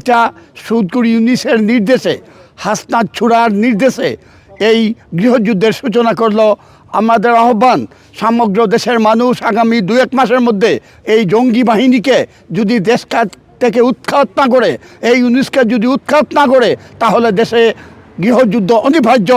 এটা সুদকুর ইউনিসের নির্দেশে, হাসনাত ছুড়ার নির্দেশে এই গৃহযুদ্ধের সূচনা করল আমাদের আহ্বান। সমগ্র দেশের মানুষ আগামী দু এক মাসের মধ্যে এই জঙ্গি বাহিনীকে যদি দেশ থেকে উৎখাত না করে, এই ইউনিসকে যদি উৎখাত না করে, তাহলে দেশে গৃহযুদ্ধ অনিবার্য।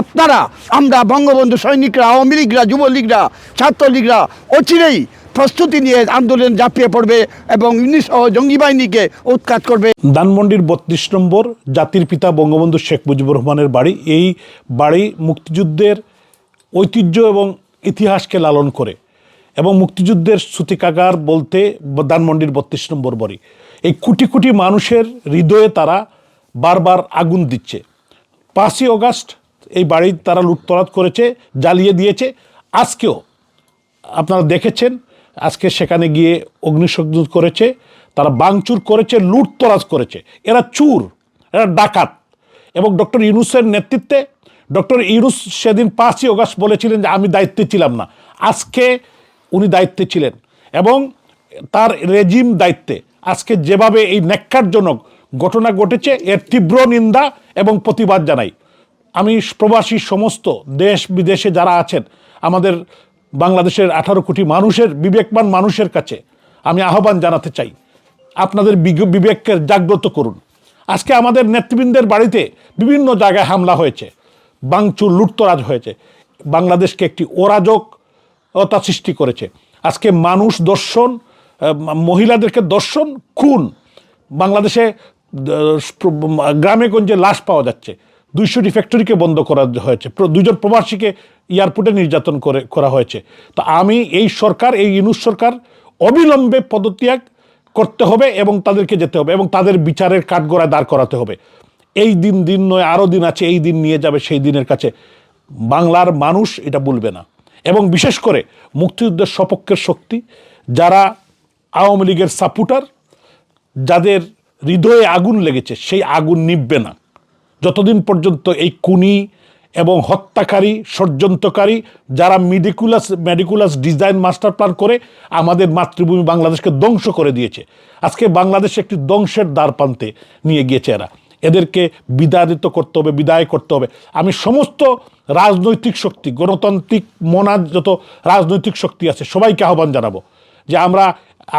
আপনারা, আমরা বঙ্গবন্ধু সৈনিকরা, আওয়ামী লীগরা, যুবলীগরা, ছাত্রলীগরা, অচিরেই প্রস্তুতি নিয়ে আন্দোলন ঝাঁপিয়ে পড়বে এবং ও জঙ্গি বাহিনীকে উৎখাত করবে। ধানমন্ডির বত্রিশ নম্বর জাতির পিতা বঙ্গবন্ধু শেখ মুজিবুর রহমানের বাড়ি। এই বাড়ি মুক্তিযুদ্ধের ঐতিহ্য এবং ইতিহাসকে লালন করে এবং মুক্তিযুদ্ধের শ্রুতিকাগার বলতে ধানমন্ডির বত্রিশ নম্বর বাড়ি। এই কোটি কোটি মানুষের হৃদয়ে তারা বারবার আগুন দিচ্ছে। পাঁচই অগাস্ট এই বাড়ি তারা লুটতরাত করেছে, জ্বালিয়ে দিয়েছে। আজকেও আপনারা দেখেছেন আজকে সেখানে গিয়ে অগ্নিসংযোগ করেছে, তারা বাংচুর করেছে, লুটতরাজ করেছে। এরা চুর, এরা ডাকাত। এবং ডক্টর ইউনুসের নেতৃত্বে, ডক্টর ইউনুস সেদিন পাঁচই অগাস্ট বলেছিলেন যে, আমি দায়িত্বে ছিলাম না। আজকে উনি দায়িত্বে ছিলেন। এবং তার রেজিম দায়িত্বে, আজকে যেভাবে এই ন্যাক্কারজনক ঘটনা ঘটেছে, এর তীব্র নিন্দা এবং প্রতিবাদ জানাই। আমি প্রবাসী সমস্ত দেশ বিদেশে যারা আছেন, আমাদের বাংলাদেশের আঠারো কোটি মানুষের বিবেকবান মানুষের কাছে আমি আহ্বান জানাতে চাই। আপনাদের বিবেককে জাগ্রত করুন। আজকে আমাদের নেতৃবৃন্দের বাড়িতে বিভিন্ন জায়গায় হামলা হয়েছে। বাংচুর লুটতরাজ হয়েছে। বাংলাদেশকে একটি অরাজকতা সৃষ্টি করেছে। আজকে মানুষ দর্শন মহিলাদেরকে দর্শন, খুন। বাংলাদেশে গ্রামে গঞ্জে লাশ পাওয়া যাচ্ছে। দুইশোটি ফ্যাক্টরিকে বন্ধ করা হয়েছে। দুজন প্রবাসীকে এয়ারপোর্টে নির্যাতন করে, করা হয়েছে। তো আমি এই সরকার, এই ইনুস সরকার অবিলম্বে পদত্যাগ করতে হবে এবং তাদেরকে যেতে হবে এবং তাদের বিচারের কাঠগড়ায় দাঁড় করাতে হবে। এই দিন দিন নয় আরও দিন আছে, এই দিন নিয়ে যাবে, সেই দিনের কাছে। বাংলার মানুষ এটা বলবে না। এবং বিশেষ করে মুক্তিযুদ্ধের সপক্ষের শক্তি, যারা আওয়ামী লীগের সাপোর্টার যাদের হৃদয়ে আগুন লেগেছে, সেই আগুন নিববে না। যতদিন পর্যন্ত এই কুনি এবং হত্যাকারী, ষড়যন্ত্রকারী যারা meticulous meticulous design master plan করে আমাদের মাতৃভূমি বাংলাদেশকে ধ্বংস করে দিয়েছে। আজকে বাংলাদেশ একটি ধ্বংসের দ্বার প্রান্তে নিয়ে গিয়েছে এরা। এদেরকে বিদায়িত করতে হবে, বিদায় করতে হবে। আমি সমস্ত রাজনৈতিক শক্তি, গণতান্ত্রিক মনার যত রাজনৈতিক শক্তি আছে, সবাইকে আহ্বান জানাব যে আমরা,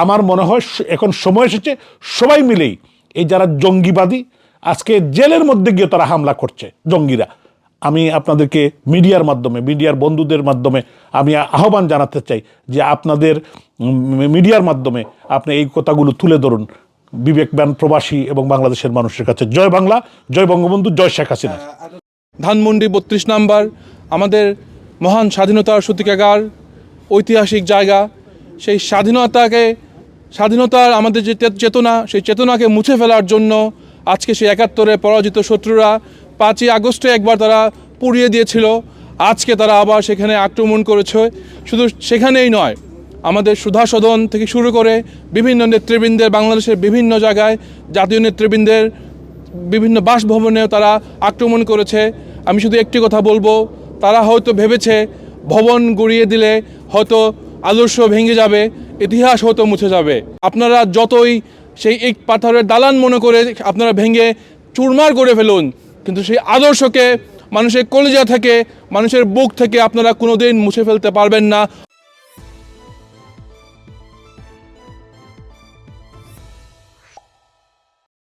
আমার মনে হয় এখন সময় এসেছে সবাই মিলেই এই যারা জঙ্গিবাদী আজকে জেলের মধ্যে গিয়ে তারা হামলা করছে জঙ্গিরা। আমি আপনাদেরকে মিডিয়ার মাধ্যমে, মিডিয়ার বন্ধুদের মাধ্যমে আমি আহ্বান জানাতে চাই যে আপনাদের মিডিয়ার মাধ্যমে আপনি এই কথাগুলো তুলে ধরুন। বিবেকবান প্রবাসী এবং বাংলাদেশের মানুষের কাছে। জয় বাংলা, জয় বঙ্গবন্ধু, জয় শেখ হাসিনা। ধানমন্ডি বত্রিশ নাম্বার, আমাদের মহান স্বাধীনতার সূতিকাগার ঐতিহাসিক জায়গা। সেই স্বাধীনতাকে, স্বাধীনতার আমাদের যে চেতনা, সেই চেতনাকে মুছে ফেলার জন্য আজকে সেই একাত্তরে পরাজিত শত্রুরা পাঁচই আগস্টে একবার তারা পুড়িয়ে দিয়েছিল। আজকে তারা আবার সেখানে আক্রমণ করেছে। শুধু সেখানেই নয়, আমাদের সুধা সদন থেকে শুরু করে বিভিন্ন নেতৃবৃন্দের, বাংলাদেশের বিভিন্ন জায়গায় জাতীয় নেতৃবৃন্দের বিভিন্ন বাসভবনেও তারা আক্রমণ করেছে। আমি শুধু একটি কথা বলব, তারা হয়তো ভেবেছে ভবন গড়িয়ে দিলে হয়তো আদর্শ ভেঙে যাবে, ইতিহাস হয়তো মুছে যাবে। আপনারা যতই সেই এক পাথরের দালান মনে করে আপনারা ভেঙে চুরমার করে ফেলুন। কিন্তু সেই আদর্শকে, মানুষের কলেজা থেকে, মানুষের বুক থেকে আপনারা কোনোদিন মুছে ফেলতে পারবেন না।